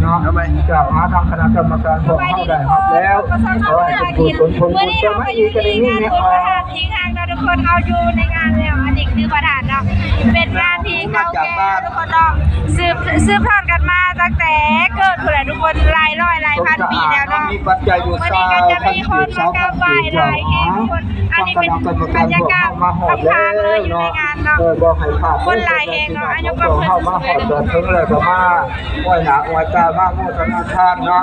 เนาะเจ้าหาทางคณะกรรมการของเข้าได้ครับแล้วขอให้เป็นผู้สนผลวันบุญนี้จะเราไม่ก็ออียู่กกันที่นี้งานไม่บุญอพอระธากตุทิ้งห่างเราทุกคนเอาอยู่ในงานแล้วอันนี้คือพระธาตุเนาะเป็นงานที่ เก่าแก่ทุกคนเนาะสืบสืบทอดกันมาตั้งแต่เกิดผู้ใดทุกคนหลายร้อยหลายพันปีแล้วเนาะมีปัจจัยอยู่วันสานี้วก็จะพันมีคสี่นสามากราบไหว้สี่หลายแห่งทุกคนอันนี้เป็นบรรยากาศมาหอดแล้ทางๆเลวยอยู่ในเนาะงานเนาะเออบอกให้ภาพคนหลายแห่งเนาะอายุก็เข้ามาหอดเดินถึงเลยก็มาไหว้หนาไหว้ตามาโมทนาทานเนาะ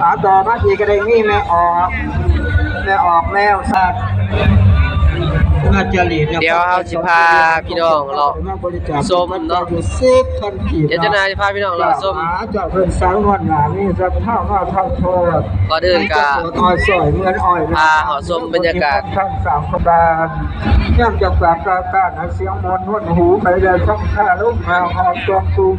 หาต่อมาอีกก็ได้มีแม่ออกแม่ออกแมวสัตว์น่าจะหลีด เดี๋ยวเราสิพาพี่น้องเราส้มเนาะสิบพันกีบเดี๋ยวเจะนายจะพาพี่น้องเราส้มหาเจ้าเพิ่นสาวงอนหนานี่สักเท่าว่าเท่าโทษก่อนอื่นก็อ้อยสอยเหมือนอ้อยพาหอส้มบรรยากาศท่านสามขบานย่ำจากปากกาการหาเสียงมนต์นวดหูไปเลยช่องท่าลูกแมวหอมจวงตุ้ม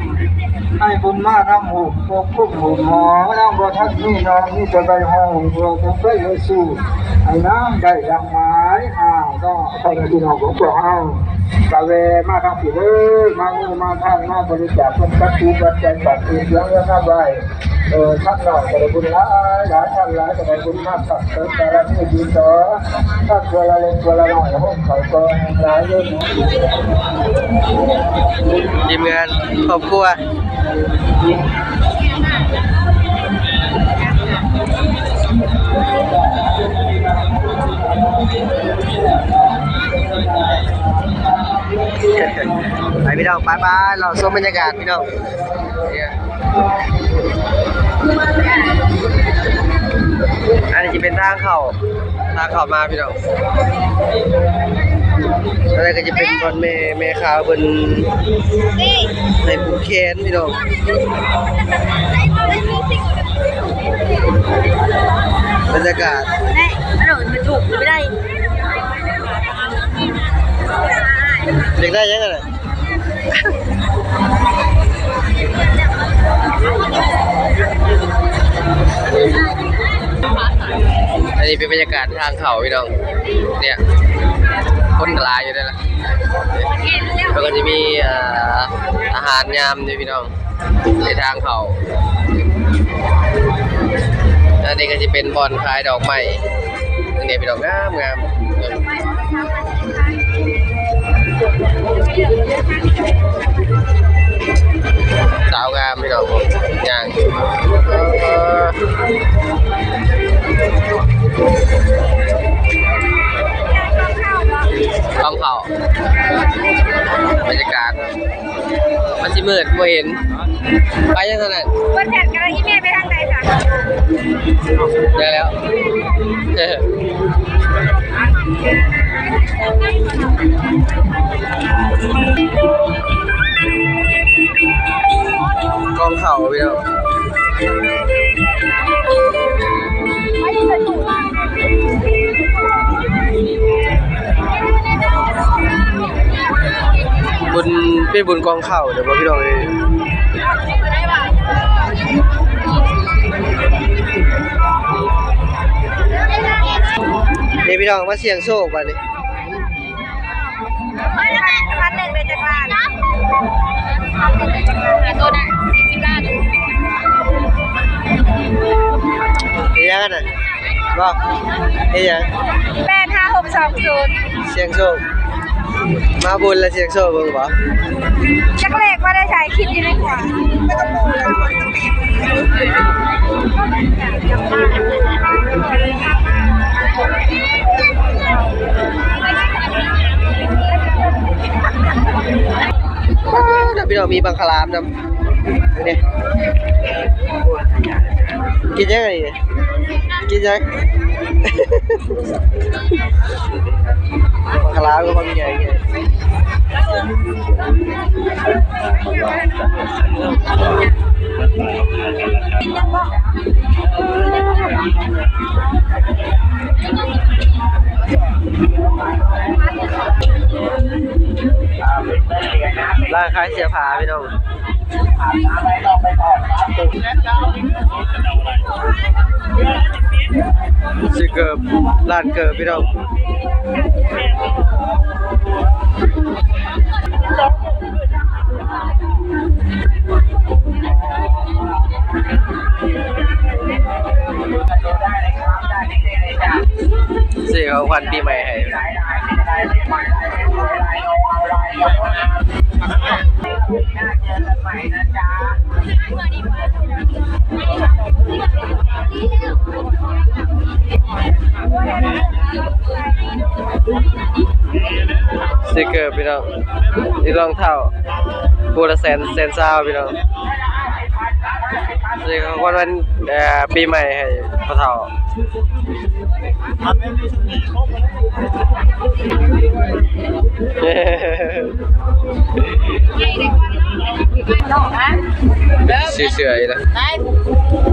ให้บุญมาน้ำหูโคกคุ้มหูหอน้ำบ่ทักนี่น้องนี่จะไปห้องเราคงไปเลยสู่ไอ้น้ำได้ดังไม้อ้าว ก็ไปในที่น้องของพวกเราตะเวมาทางผีเลยมางูมาท่างมาบริจาคคนกัดตูปัจจัยปัดตีเสียงแล้วน้ำไว้เออท่านหน่อยจะได้บุญหลายหลายท่านหลายจะได้บุญมากสักเติมแต่ละที่ดีต่อท่านตัวละเล็กตัวละน้อยห้องเขาก็หลายเยอะทีมงานครอบครัว น้องไปไปเราส้มบรรยากาศพี่น้องเนี่ยอันนี้จะเป็นทางเข้าทางเข้ามาพี่น้องอะไรก็จะเป็นบนเมเมคาวบนในภูเคนพี่น้องบรรยากาศแน่อร่อยมันถูกไม่ได้เด็กได้ยังไง อันนี้เป็นบรรยากาศทางเขาพี่น้อง เนี่ยคนกลายอยู่ได้ละแล้วก็จะมีอาหารยามด้วยพี่น้องในทางเขาอันนี้ก็จะเป็นบอลคลายดอกไม้อันนี้เป็นดอกงามงาม สาวงามพี่น้องอย่างเอ่อกล้องเข่าบรรยากาศมันสิมืดบ่เห็น ไปยังเท่านั้นวันแผ่นกันอีเมลไปทางไหนคะได้แล้วเออ พี่น้องบุญเป็นบุญกองเข่าเดี๋ยวบอกพี่น้องเลยนี่พี่น้องมาเสียงโชควันนี้พันหนึ่งเป็นจักรานตัวไหนสี่สิบล้า นเฮ้ยยังกันน่ะก็เฮ้ยยังแปดห้าหกสองศูนย์เสียงโชคมาบุญแล้วเสียงโชคเบิ่งบ่จักรเลขว่าได้ใช้คิดอยู่ในหัวไม่ต้องดูเลยแล้วพี่น้องมีบังคลามนำ นี่กินยังไงเนี่ยกินยังบังคลามก็มันมีไงไร้านขายเสื้อผ้าพี่น้อง สิเกิบร้านเกิบพี่น้องซื้อของขวัญปีใหม่ให้ สติกเกอร์พี่น้องนี่รองเท้าบูละแสนแสนซาวพี่น้อง นี่ของขวัญวันปีใหม่ให้พ่อเฒ่าซื้อเสื้ออีกแล้วได้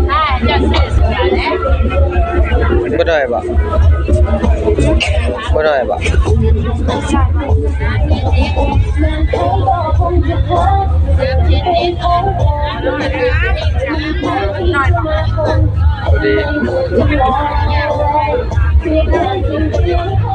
ได้จะเสียเสียแล้วบ่ได้บ่บ่ได้บ่ห สวัสดี